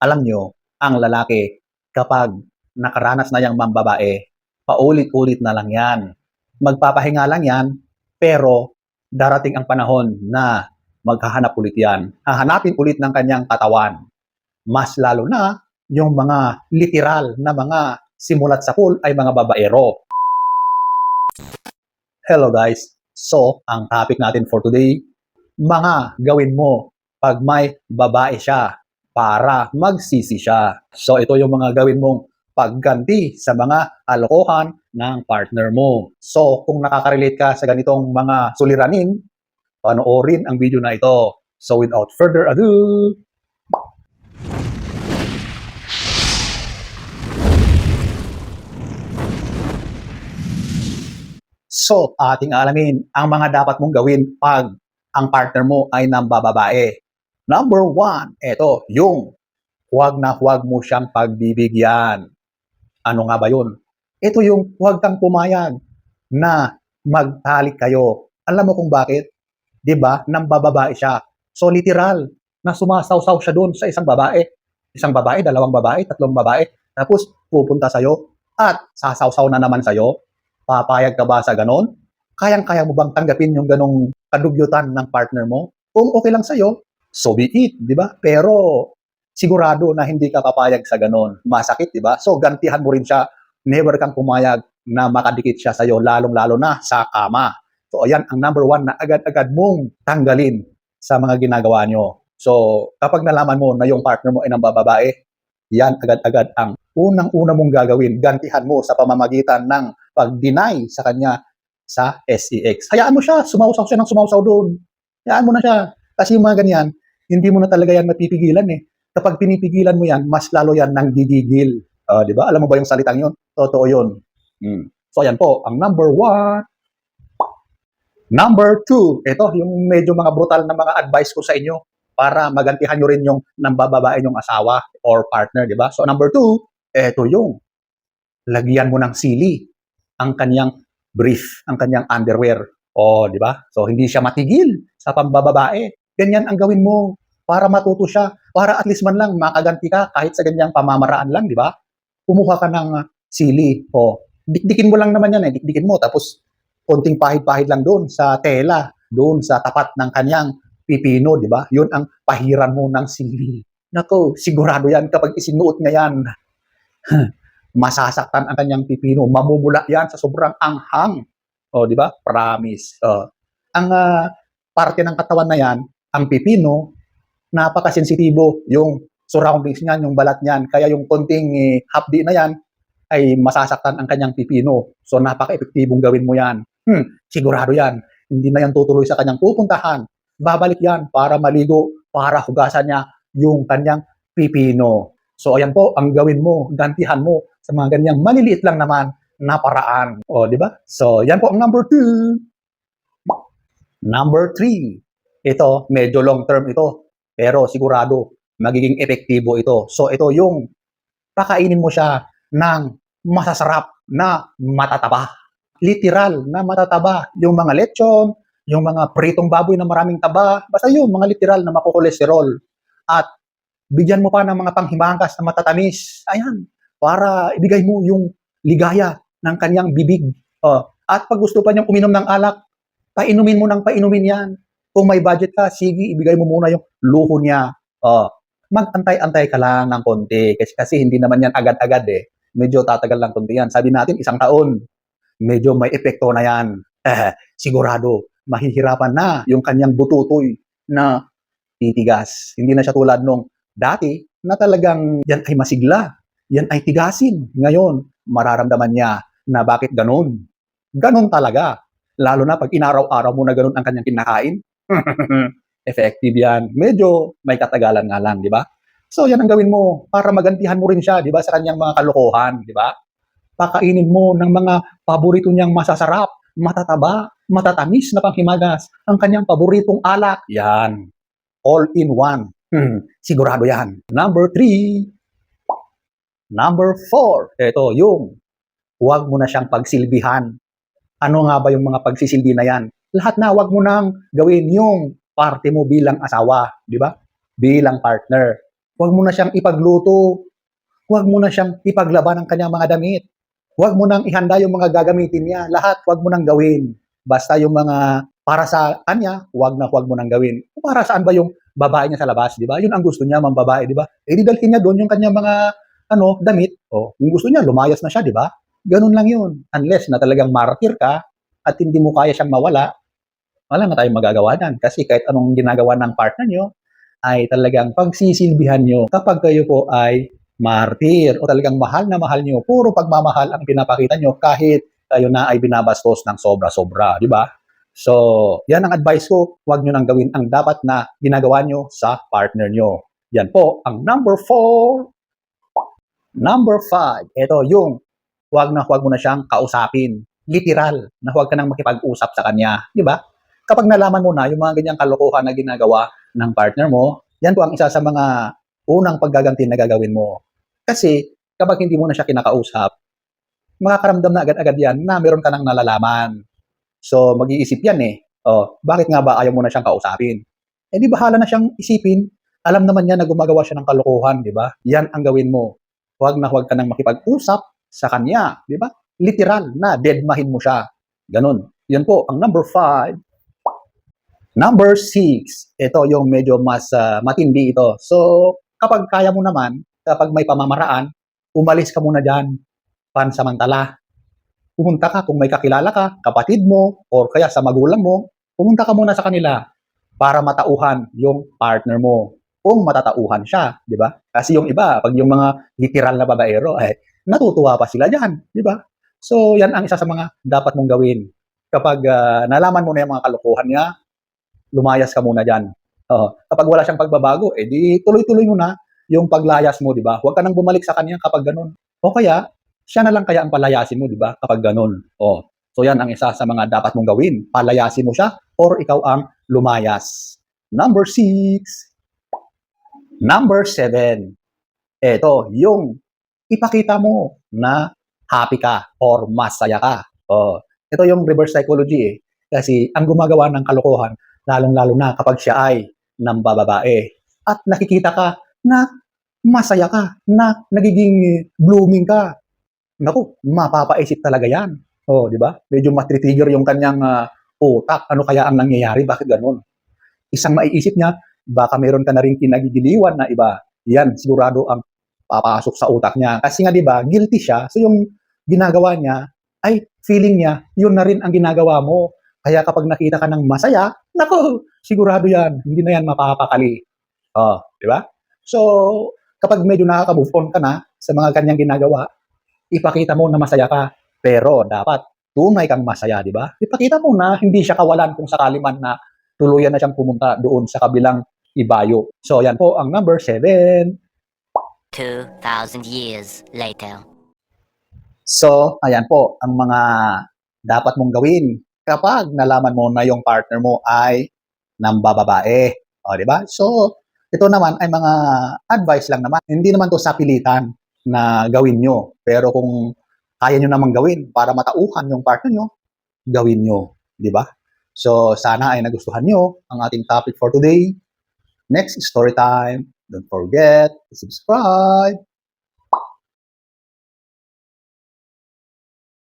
Alam nyo, ang lalaki, kapag nakaranas na yung mambabae, paulit-ulit na lang yan. Magpapahinga lang yan, pero darating ang panahon na maghahanap ulit yan. Hahanapin ulit ng kanyang katawan. Mas lalo na yung mga literal na mga simulat sa pool ay mga babaero. Hello guys. So, ang topic natin for today, mga gawin mo pag may babae siya para magsisi siya. So, ito yung mga gawin mong pagganti sa mga alokohan ng partner mo. So, kung nakaka-relate ka sa ganitong mga suliranin, panoorin ang video na ito. So, without further ado, So, ating alamin ang mga dapat mong gawin pag ang partner mo ay nambababae. Number one, ito, yung huwag na huwag mo siyang pagbibigyan. Ano nga ba yun? Ito yung huwag kang pumayag na magtalik kayo. Alam mo kung bakit? 'Di ba? Nambababae siya. So literal na sumasawsaw siya doon sa isang babae. Isang babae, dalawang babae, tatlong babae. Tapos pupunta sa'yo at sasawsaw na naman sa'yo. Papayag ka ba sa ganon? Kayang-kaya mo bang tanggapin yung ganong kadugyutan ng partner mo? Kung okay lang sa'yo, so be it, di ba? Pero sigurado na hindi ka papayag sa ganon. Masakit, di ba? So gantihan mo rin siya. Never kang pumayag na makadikit siya sa'yo, lalong-lalo na sa kama. So ayan ang number one na agad-agad mong tanggalin sa mga ginagawa nyo. So kapag nalaman mo na yung partner mo ay nang bababae, yan agad-agad ang unang-una mong gagawin. Gantihan mo sa pamamagitan ng pag-deny sa kanya sa SEX. Hayaan mo siya, sumausaw siya ng sumausaw doon. Hayaan mo na siya. Kasi yung mga ganyan, hindi mo na talaga yan mapipigilan eh. Kapag pinipigilan mo yan, mas lalo yan nang gigigil. Ah, di ba? Alam mo ba yung salitang yun? Totoo yun. Hmm. So, ayan po, ang number one. Number two, ito yung medyo mga brutal na mga advice ko sa inyo para magantihan nyo rin yung nambababae yung asawa or partner, di ba? So, number two, ito yung lagyan mo ng sili ang kanyang brief, ang kanyang underwear. O, di ba? So, hindi siya matigil sa pambababae. Ganyan ang gawin mo para matuto siya, para at least man lang makaganti ka kahit sa ganyang pamamaraan lang, di ba? Kumuha ka ng uh, sili. O, dikdikin mo lang naman yan eh. Dikdikin mo. Tapos, konting pahid-pahid lang doon sa tela, doon sa tapat ng kanyang pipino, di ba? Yun ang pahiran mo ng sili. Nako, sigurado yan kapag isinuot niya yan. masasaktan ang kanyang pipino. Mamumula yan sa sobrang anghang. O, di ba? Promise. O. ang ah, parte ng katawan na yan, ang pipino, napakasensitibo yung surroundings niyan, yung balat niyan. Kaya yung konting eh, hapdi na yan, ay masasaktan ang kanyang pipino. So, napaka-epektibong gawin mo yan. Hmm, sigurado yan. Hindi na yan tutuloy sa kanyang pupuntahan. Babalik yan para maligo, para hugasan niya yung kanyang pipino. So, ayan po, ang gawin mo, gantihan mo sa mga ganyang maliliit lang naman na paraan. O, di ba? So, yan po ang number two. Number three. Ito, medyo long term ito. Pero sigurado, magiging epektibo ito. So, ito yung pakainin mo siya ng masasarap na matataba. Literal na matataba. Yung mga lechon, yung mga pritong baboy na maraming taba, basta yun, mga literal na makokolesterol. At bigyan mo pa ng mga panghimagas na matatamis. Ayan, para ibigay mo yung ligaya ng kanyang bibig. Uh, at pag gusto pa niyang uminom ng alak, painumin mo ng painumin yan. Kung may budget ka, sige, ibigay mo muna yung luho niya. Uh, magantay-antay ka lang ng konti. Kasi, kasi hindi naman yan agad-agad eh. Medyo tatagal lang konti yan. Sabi natin, isang taon. Medyo may epekto na yan. Eh, sigurado, mahihirapan na yung kanyang bututoy na titigas. Hindi na siya tulad nung dati na talagang yan ay masigla. Yan ay tigasin. Ngayon, mararamdaman niya na bakit ganun. Ganun talaga. Lalo na pag inaraw-araw mo na ganun ang kanyang kinakain. Effective yan. Medyo may katagalan nga lang, di ba? So, yan ang gawin mo para magantihan mo rin siya, di ba, sa kanyang mga kalokohan, di ba? Pakainin mo ng mga paborito niyang masasarap, matataba, matatamis na panghimagas, ang kanyang paboritong alak. Yan. All in one. Hmm, sigurado yan. Number three. Number four. Ito, yung huwag mo na siyang pagsilbihan. Ano nga ba yung mga pagsisilbi na yan? Lahat na, huwag mo nang gawin yung parte mo bilang asawa, di ba? Bilang partner. Huwag mo na siyang ipagluto. Huwag mo na siyang ipaglaban ng kanyang mga damit. Huwag mo nang ihanda yung mga gagamitin niya. Lahat huwag mo nang gawin. Basta yung mga para sa kanya, huwag na huwag mo nang gawin. Para saan ba yung babae niya sa labas, di ba? Yun ang gusto niya, mga babae, di ba? Eh, di dalhin niya doon yung kanyang mga ano, damit. O, yung gusto niya, lumayas na siya, di ba? Ganun lang yun. Unless na talagang martyr ka at hindi mo kaya siyang mawala, wala na tayong magagawa yan. Kasi kahit anong ginagawa ng partner nyo, ay talagang pagsisilbihan nyo kapag kayo po ay martyr o talagang mahal na mahal nyo. Puro pagmamahal ang pinapakita nyo kahit kayo na ay binabastos ng sobra-sobra, di ba? So, yan ang advice ko. Huwag nyo nang gawin ang dapat na ginagawa nyo sa partner nyo. Yan po ang number four. Number five, ito yung huwag na huwag mo na siyang kausapin. Literal, na huwag ka nang makipag-usap sa kanya. Di ba? Kapag nalaman mo na yung mga ganyang kalokohan na ginagawa ng partner mo, yan po ang isa sa mga unang paggaganti na gagawin mo. Kasi kapag hindi mo na siya kinakausap, makakaramdam na agad-agad yan na meron ka nang nalalaman. So, mag-iisip yan eh. Oh, bakit nga ba ayaw mo na siyang kausapin? Eh di bahala na siyang isipin. Alam naman niya na gumagawa siya ng kalokohan, di ba? Yan ang gawin mo. Huwag na huwag ka nang makipag-usap sa kanya, di ba? Literal na deadmahin mo siya. Ganun. Yan po ang number five. Number six, ito yung medyo mas ah, matindi ito. So, kapag kaya mo naman, kapag may pamamaraan, umalis ka muna dyan, pansamantala. Pumunta ka kung may kakilala ka, kapatid mo, or kaya sa magulang mo, pumunta ka muna sa kanila para matauhan yung partner mo. Kung matatauhan siya, di ba? Kasi yung iba, pag yung mga literal na babaero, eh, natutuwa pa sila dyan, di ba? So, yan ang isa sa mga dapat mong gawin. Kapag ah, nalaman mo na yung mga kalokohan niya, lumayas ka muna dyan. Oo. kapag wala siyang pagbabago, eh di tuloy-tuloy mo na yung paglayas mo, di ba? Huwag ka nang bumalik sa kanya kapag ganun. O kaya, siya na lang kaya ang palayasin mo, di ba? Kapag ganun. O, so yan ang isa sa mga dapat mong gawin. Palayasin mo siya or ikaw ang lumayas. Number six. Number seven. Ito, yung ipakita mo na happy ka or masaya ka. O, ito yung reverse psychology eh. Kasi ang gumagawa ng kalokohan, lalong-lalo na kapag siya ay nambababae. At nakikita ka na masaya ka, na nagiging blooming ka. Naku, mapapaisip talaga yan. Oh, di ba? Medyo matritrigger yung kanyang ah, utak. Ano kaya ang nangyayari? Bakit ganun? Isang maiisip niya, baka meron ka na rin kinagigiliwan na iba. Yan, sigurado ang papasok sa utak niya. Kasi nga, di ba, guilty siya. So, yung ginagawa niya, ay feeling niya, yun na rin ang ginagawa mo. Kaya kapag nakita ka ng masaya, nako, sigurado yan, hindi na yan mapapakali. Oh, di ba? So, kapag medyo nakaka-move on ka na sa mga kanyang ginagawa, ipakita mo na masaya ka. Pero dapat tunay kang masaya, di ba? Ipakita mo na hindi siya kawalan kung sakali man na tuluyan na siyang pumunta doon sa kabilang ibayo. So, yan po ang number seven. 2,000 years later. So, ayan po ang mga dapat mong gawin kapag nalaman mo na yung partner mo ay nambababae. O, di ba? So, ito naman ay mga advice lang naman. Hindi naman to sa pilitan na gawin nyo. Pero kung kaya nyo namang gawin para matauhan yung partner nyo, gawin nyo. Di ba? So, sana ay nagustuhan nyo ang ating topic for today. Next, story time. Don't forget to subscribe.